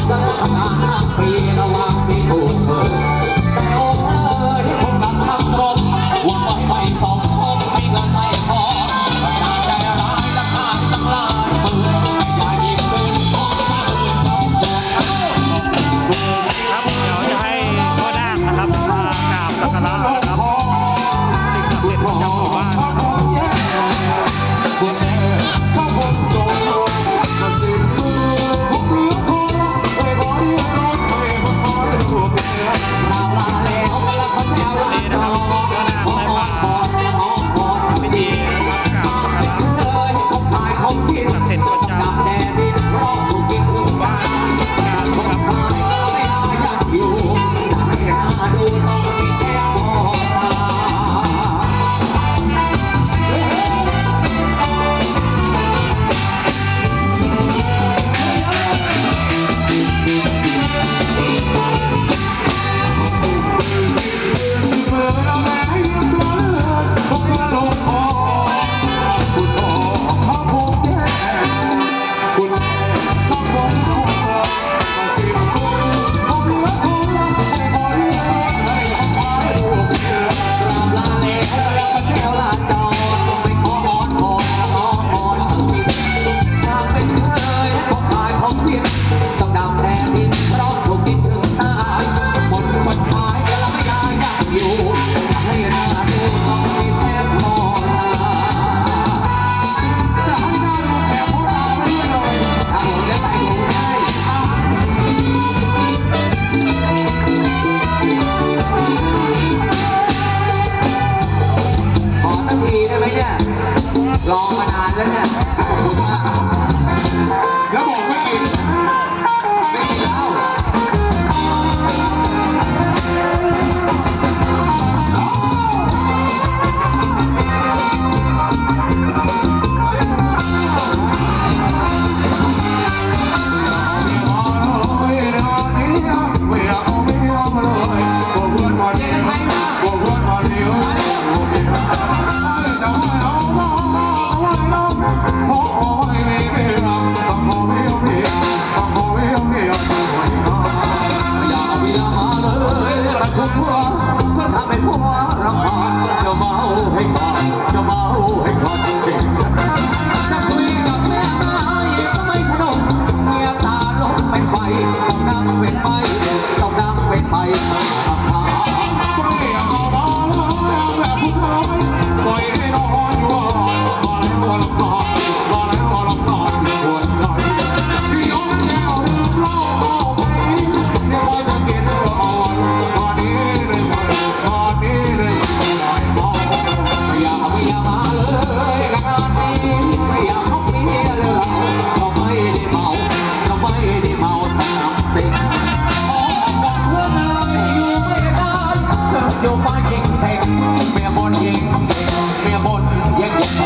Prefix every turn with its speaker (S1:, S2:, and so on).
S1: Be in a while. รอมานานแล้วเนี่ย
S2: แล้วบอกไม่า
S1: ไง Oh, hey, Bob. ยวฟ้ายิงเสกเมียบนยิงเมียบนยิง